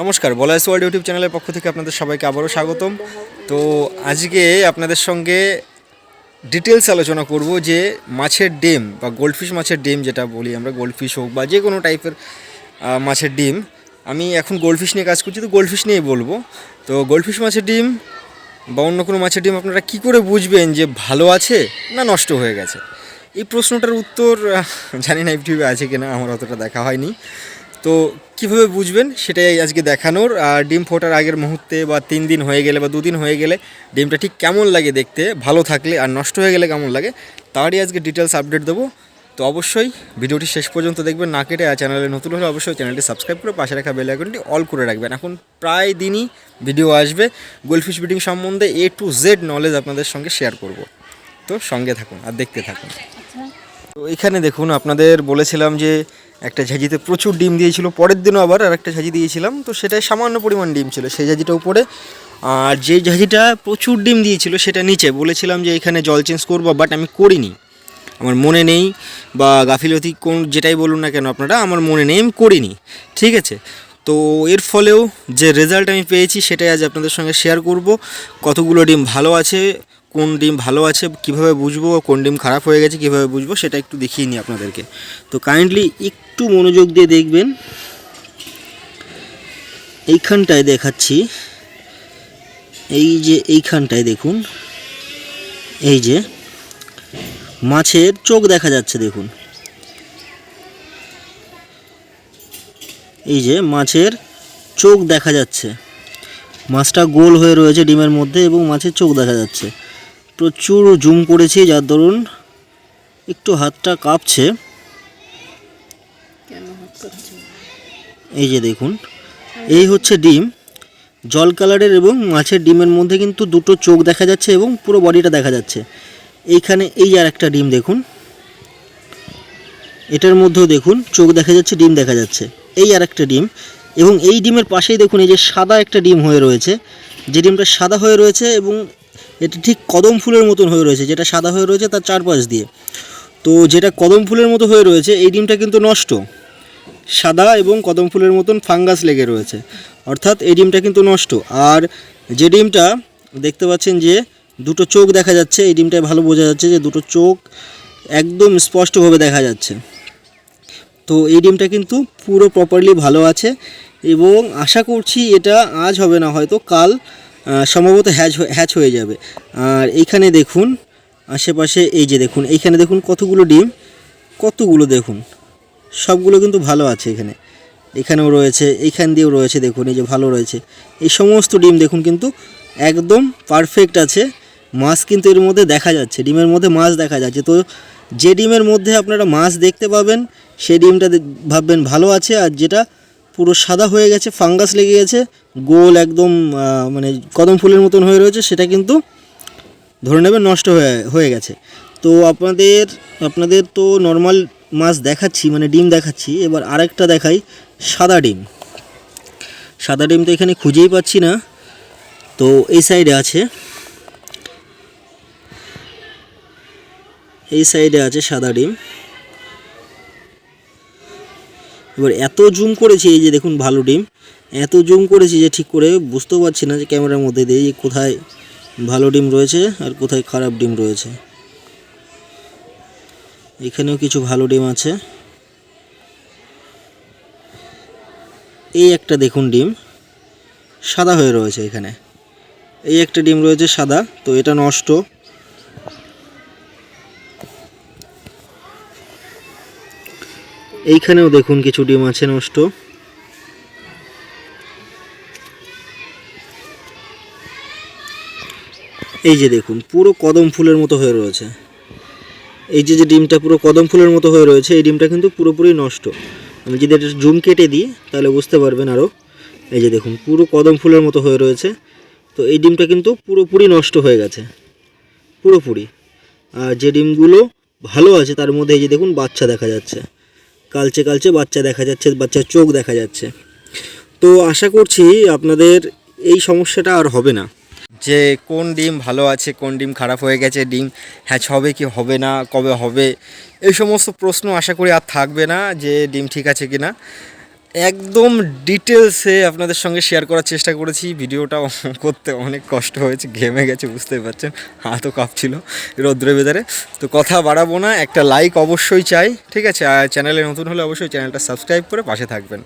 নমস্কার, বলাইস world YouTube চ্যানেলের পক্ষ থেকে আপনাদের সবাইকে আবারও স্বাগতম। তো আজকে আপনাদের সঙ্গে ডিটেলস আলোচনা করব যে মাছের ডিম বা গোল্ডফিশ মাছের ডিম যেটা বলি আমরা, গোল্ডফিশ হোক বা যে কোনো টাইপের মাছের ডিম। আমি এখন গোল্ডফিশ নিয়ে কাজ করছি, তো গোল্ডফিশ নিয়েই বলব। তো গোল্ডফিশ মাছের ডিম বা অন্য কোনো মাছের ডিম আপনারা কী করে বুঝবেন যে ভালো আছে না নষ্ট হয়ে গেছে? এই প্রশ্নটার উত্তর জানি না ইউটিউবে আছে কিনা, আমার অতটা দেখা হয়নি। তো কীভাবে বুঝবেন? সেটাই আজকে দেখানোর। আর ডিম ফোটার আগের মুহূর্তে বা তিন দিন হয়ে গেলে বা দুদিন হয়ে গেলে ডিমটা ঠিক কেমন লাগে দেখতে, ভালো থাকলে আর নষ্ট হয়ে গেলে কেমন লাগে, তারই আজকে ডিটেলস আপডেট দেবো। তো অবশ্যই ভিডিওটি শেষ পর্যন্ত দেখবেন, না কেটে আর চ্যানেলে নতুন হলে অবশ্যই চ্যানেলটি সাবস্ক্রাইব করে পাশে রাখা বেল আইকনটি অল করে রাখবেন। এখন প্রায় দিনই ভিডিও আসবে। গোলফিশ ব্রিডিং সম্বন্ধে এ টু জেড নলেজ আপনাদের সঙ্গে শেয়ার করব। তো সঙ্গে থাকুন আর দেখতে থাকুন। তো এখানে দেখুন, আপনাদের বলেছিলাম যে একটা ঝাঁঝিতে প্রচুর ডিম দিয়েছিল, পরের দিনও আবার আর একটা ঝাঁঝি দিয়েছিলাম। তো সেটাই সামান্য পরিমাণ ডিম ছিল, সেই ঝাঁঝিটা উপরে। আর যে ঝাঁঝিটা প্রচুর ডিম দিয়েছিল, সেটা নিচে। বলেছিলাম যে এখানে জল চেঞ্জ করব বাট আমি করিনি। আমার মনে নেই, বা গাফিলতি কোন, যেটাই বলুন না কেন আপনারা, আমার মনে নেই, আমি করিনি। ঠিক আছে? তো এর ফলেও যে রেজাল্ট আমি পেয়েছি, সেটাই আজ আপনাদের সঙ্গে শেয়ার করব। কতগুলো ডিম ভালো আছে কোন ডিম ভালো আছে, কীভাবে বুঝব, কোন ডিম খারাপ হয়ে গেছে, কীভাবে বুঝব, সেটা একটু দেখিয়ে নিই আপনাদেরকে। তো কাইন্ডলি একটু মনোযোগ দিয়ে দেখবেন। এইখানটায় দেখাচ্ছি। এই যে এইখানটায় দেখুন। এই যে মাছের চোখ দেখা যাচ্ছে, দেখুন। এই যে মাছের চোখ দেখা যাচ্ছে। মাছটা গোল হয়ে রয়েছে ডিমের মধ্যে এবং মাছের চোখ দেখা যাচ্ছে। প্রচুর জুম করেছি যার দরুন একটু হাতটা কাঁপছে। এই যে দেখুন এই হচ্ছে ডিম। জল কালারের এবং মাছের ডিমের মধ্যে কিন্তু দুটো চোখ দেখা যাচ্ছে এবং পুরো বডিটা দেখা যাচ্ছে। এইখানে এই আর একটা ডিম দেখুন এটার মধ্যেও দেখুন চোখ দেখা যাচ্ছে ডিম দেখা যাচ্ছে। এই আর একটা ডিম এবং এই ডিমের পাশেই দেখুন এই যে সাদা একটা ডিম হয়ে রয়েছে। যে ডিমটা সাদা হয়ে রয়েছে এবং এটা ঠিক কদম ফুলের মতন হয়ে রয়েছে, যেটা সাদা হয়ে রয়েছে তার চারপাশ দিয়ে। তো যেটা কদম ফুলের মতো হয়ে রয়েছে, এই ডিমটা কিন্তু নষ্ট। সাদা এবং কদম ফুলের মতন ফাঙ্গাস লেগে রয়েছে, অর্থাৎ এই ডিমটা কিন্তু নষ্ট। আর যে ডিমটা দেখতে পাচ্ছেন যে দুটো চোখ দেখা যাচ্ছে, এই ডিমটায় ভালো বোঝা যাচ্ছে যে দুটো চোখ একদম স্পষ্টভাবে দেখা যাচ্ছে। তো এই ডিমটা কিন্তু পুরো প্রপারলি ভালো আছে এবং আশা করছি এটা আজ হবে না, হয়তো কাল সম্ভবত হ্যাচ হ্যাচ হয়ে যাবে। আর এইখানে দেখুন, আশেপাশে এই যে দেখুন, এইখানে দেখুন কতগুলো ডিম, কতগুলো দেখুন, সবগুলো কিন্তু ভালো আছে এখানে। এখানেও রয়েছে, এইখান দিয়েও রয়েছে দেখুন, এই যে ভালো রয়েছে। এই সমস্ত ডিম দেখুন কিন্তু একদম পারফেক্ট আছে। মাছ কিন্তু এর মধ্যে দেখা যাচ্ছে, ডিমের মধ্যে মাছ দেখা যাচ্ছে। তো যে ডিমের মধ্যে আপনারা মাছ দেখতে পাবেন সেই ডিমটা ভাববেন ভালো আছে আর যেটা পুরো সাদা হয়ে গেছে ফাঙ্গাস লেগে গেছে, গোল একদম মানে কদম ফুলের মতন হয়ে রয়েছে, সেটা কিন্তু ধরে নেবে নষ্ট হয়ে হয়ে গেছে। তো আপনাদের আপনাদের তো নর্মাল মাছ দেখাচ্ছি মানে ডিম দেখাচ্ছি, এবার আরেকটা দেখাই, সাদা ডিম। সাদা ডিম তো এখানে খুঁজেই পাচ্ছি না। তো এই সাইডে আছে। এই সাইডে আছে সাদা ডিম। এবার এত জুম করেছি এই যে দেখুন ভালো ডিম, এত জুম করেছি যে ঠিক করে বুঝতেও পারছি না যে ক্যামেরার মধ্যে দিয়ে যে কোথায় ভালো ডিম রয়েছে আর কোথায় খারাপ ডিম রয়েছে। এখানেও কিছু ভালো ডিম আছে। এই একটা দেখুন ডিম, সাদা হয়ে রয়েছে এখানে। এই একটা ডিম রয়েছে সাদা, তো এটা নষ্ট। এইখানেও দেখুন কিছু ডিম আছে নষ্ট। এই যে দেখুন, পুরো কদম ফুলের মতো হয়ে রয়েছে। এই যে যে ডিমটা পুরো কদম ফুলের মতো হয়ে রয়েছে, এই ডিমটা কিন্তু পুরোপুরি নষ্ট। আমি যদি এটা জুম কেটে দিই, তাহলে বুঝতে পারবেন আরও এই যে দেখুন, পুরো কদম ফুলের মতো হয়ে রয়েছে। তো এই ডিমটা কিন্তু পুরোপুরি নষ্ট হয়ে গেছে। পুরোপুরি। আর যে ডিমগুলো ভালো আছে, তার মধ্যে এই যে দেখুন, বাচ্চা দেখা যাচ্ছে। কালচে কালচে বাচ্চা দেখা যাচ্ছে, বাচ্চার চোখ দেখা যাচ্ছে। তো আশা করছি আপনাদের এই সমস্যাটা আর হবে না। যে কোন ডিম ভালো আছে, কোন ডিম খারাপ হয়ে গেছে, ডিম হ্যাচ হবে কি হবে না, কবে হবে, এই সমস্ত প্রশ্ন আশা করি আর থাকবে না যে ডিম ঠিক আছে কি না একদম ডিটেলসে আপনাদের সঙ্গে শেয়ার করার চেষ্টা করেছি। ভিডিওটা করতে অনেক কষ্ট হয়েছে, ঘেমে গেছে, বুঝতেই পারছেন। হাতও কাঁপছিল রৌদ্রে বেদারে তো কথা বাড়াবো না, একটা লাইক অবশ্যই চাই, ঠিক আছে? আর চ্যানেলে নতুন হলে অবশ্যই চ্যানেলটা সাবস্ক্রাইব করে পাশে থাকবেন।